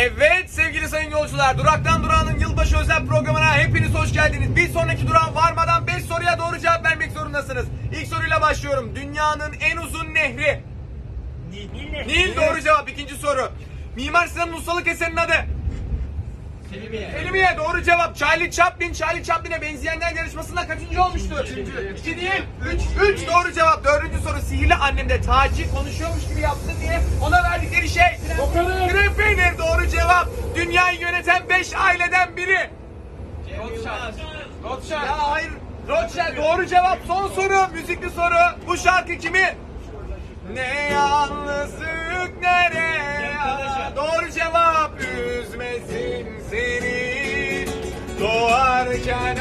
Evet sevgili sayın yolcular, Duraktan Durağan'ın yılbaşı özel programına hepiniz hoş geldiniz. Bir sonraki durağın varmadan 5 soruya doğru cevap vermek zorundasınız. İlk soruyla başlıyorum. Dünyanın en uzun nehri. Nil, Nil ne? Nil doğru cevap. İkinci soru. Mimar Sinan'ın ustalık eserinin adı. Selimiye. Selimiye doğru cevap. Charlie Chaplin, Charlie Chaplin'e benzeyenler yarışmasında kaçıncı olmuştu? Üçüncü. İki değil. Üç. Üç doğru cevap. Dördüncü soru. Sihirli annemde Taci konuşuyormuş gibi yaptı diye ona verdikleri şey. Krem peynir doğru cevap. Dünyayı yöneten beş aileden biri. Rothschild. Ya hayır. Rothschild doğru cevap. Son soru. Müzikli soru. Bu şarkı kimin? Ne yalnızlık nereye? Doğru cevap. Üzmesin seni. Doğarken